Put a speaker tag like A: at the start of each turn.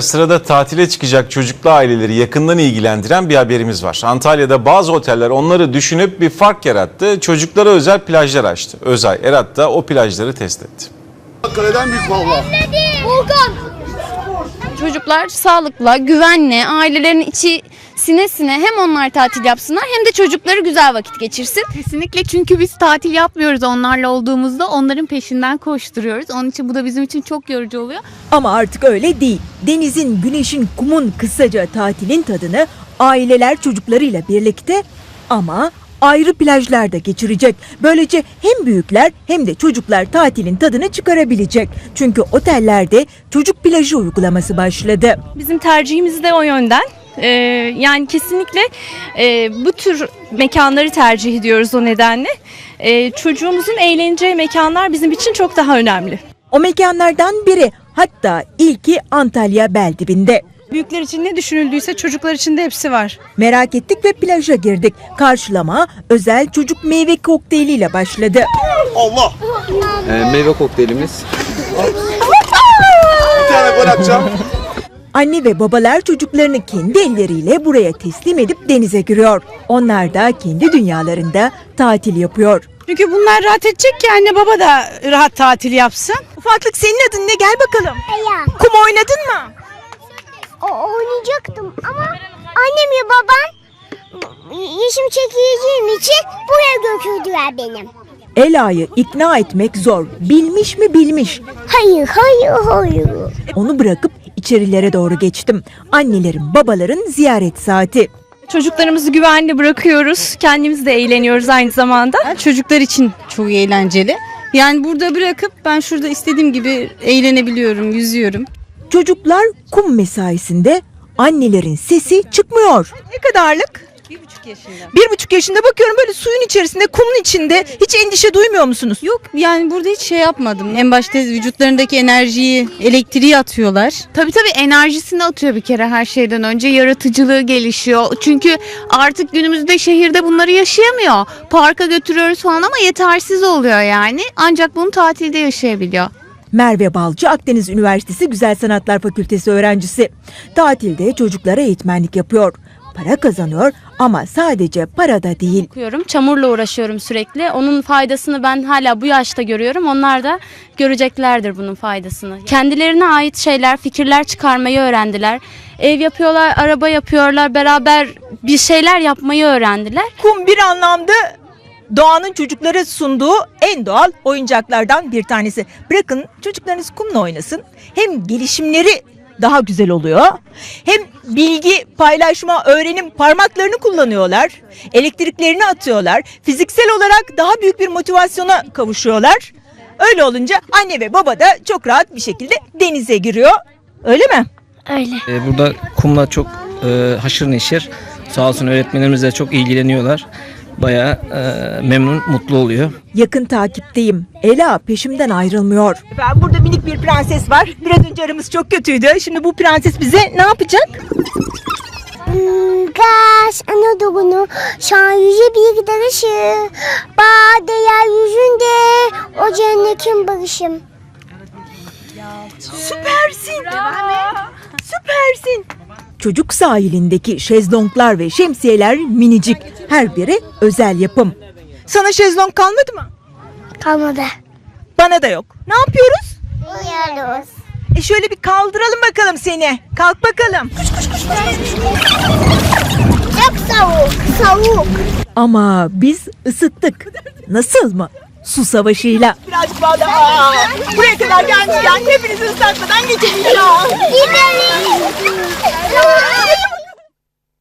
A: Sırada tatile çıkacak çocuklu aileleri yakından ilgilendiren bir haberimiz var. Antalya'da bazı oteller onları düşünüp bir fark yarattı. Çocuklara özel plajlar açtı. Özay Erat da o plajları test etti.
B: Kaleden büyük valla.
C: Çocuklar sağlıkla, güvenle, ailelerin içi sine sine hem onlar tatil yapsınlar hem de çocukları güzel vakit geçirsin.
D: Kesinlikle çünkü biz tatil yapmıyoruz onlarla olduğumuzda onların peşinden koşturuyoruz. Onun için bu da bizim için çok yorucu oluyor.
E: Ama artık öyle değil. Denizin, güneşin, kumun kısaca tatilin tadını aileler çocuklarıyla birlikte ama ayrı plajlarda geçirecek. Böylece hem büyükler hem de çocuklar tatilin tadını çıkarabilecek. Çünkü otellerde çocuk plajı uygulaması başladı.
C: Bizim tercihimiz de o yönden. Ee, yani kesinlikle e, bu tür mekanları tercih ediyoruz o nedenle. Ee, çocuğumuzun eğleneceği mekanlar bizim için çok daha önemli.
E: O mekanlardan biri hatta ilki Antalya Beldibinde.
F: Büyükler için ne düşünüldüyse çocuklar için de hepsi var.
E: Merak ettik ve plaja girdik. Karşılama özel çocuk meyve kokteyliyle başladı.
B: Allah.
G: Ee, meyve kokteylimiz.
B: Bir tane gol atacağım.
E: Anne ve babalar çocuklarını kendi elleriyle buraya teslim edip denize giriyor. Onlar da kendi dünyalarında tatil yapıyor.
F: Çünkü bunlar rahat edecek ki anne baba da rahat tatil yapsın.
E: Ufaklık senin adın ne? Gel bakalım. Kum oynadın mı?
H: O oynayacaktım ama annem ve babam yaşım çekeceğim için buraya götürdüler benim.
E: Ela'yı ikna etmek zor. Bilmiş mi bilmiş.
H: Hayır, hayır, hayır.
E: Onu bırakıp içerilere doğru geçtim. Annelerin, babaların ziyaret saati.
C: Çocuklarımızı güvenli bırakıyoruz. Kendimiz de eğleniyoruz aynı zamanda.
D: Çocuklar için çok eğlenceli. Yani burada bırakıp ben şurada istediğim gibi eğlenebiliyorum, yüzüyorum.
E: Çocuklar kum mesaisinde annelerin sesi çıkmıyor.
F: Ne kadarlık?
D: Bir buçuk yaşında.
F: Bir buçuk yaşında bakıyorum böyle suyun içerisinde, kumun içinde. Hiç endişe duymuyor musunuz?
D: Yok yani burada hiç şey yapmadım. En başta vücutlarındaki enerjiyi, elektriği atıyorlar.
I: Tabii tabii enerjisini atıyor bir kere her şeyden önce yaratıcılığı gelişiyor. Çünkü artık günümüzde şehirde bunları yaşayamıyor. Parka götürüyoruz falan ama yetersiz oluyor yani. Ancak bunu tatilde yaşayabiliyor.
E: Merve Balcı Akdeniz Üniversitesi Güzel Sanatlar Fakültesi öğrencisi. Tatilde çocuklara eğitmenlik yapıyor. Para kazanıyor ama sadece para da değil.
C: Okuyorum, çamurla uğraşıyorum sürekli. Onun faydasını ben hala bu yaşta görüyorum. Onlar da göreceklerdir bunun faydasını. Kendilerine ait şeyler, fikirler çıkarmayı öğrendiler. Ev yapıyorlar, araba yapıyorlar, beraber bir şeyler yapmayı öğrendiler.
E: Kum bir anlamda doğanın çocuklara sunduğu en doğal oyuncaklardan bir tanesi. Bırakın çocuklarınız kumla oynasın. Hem gelişimleri daha güzel oluyor. Hem bilgi, paylaşma, öğrenim parmaklarını kullanıyorlar. Elektriklerini atıyorlar. Fiziksel olarak daha büyük bir motivasyona kavuşuyorlar. Öyle olunca anne ve baba da çok rahat bir şekilde denize giriyor. Öyle mi?
H: Öyle.
G: Ee, burada kumla çok e, haşır neşir. Sağ olsun öğretmenlerimiz de çok ilgileniyorlar. Bayağı e, memnun, mutlu oluyor.
E: Yakın takipteyim. Ela peşimden ayrılmıyor. Burada minik bir prenses var. Biraz önce aramız çok kötüydü. Şimdi bu prenses bize ne yapacak?
H: Hmm, Gaz Anadolu'nu şan yüce bir darışı. Bade yeryüzünde o cennetin barışım.
E: Süpersin. Süpersin. Çocuk sahilindeki şezlonglar ve şemsiyeler minicik. Her biri özel yapım.
F: Sana şezlong kalmadı mı?
H: Kalmadı.
F: Bana da yok. Ne yapıyoruz?
H: Uyuyoruz.
F: E şöyle bir kaldıralım bakalım seni. Kalk bakalım.
H: Çok soğuk, soğuk.
E: Ama biz ısıttık. Nasıl mı? Su savaşıyla.
F: Birazcık daha da. Aa, Buraya kadar gelmişken hepinizi ıslatmadan geçelim ya.
H: Gidelim.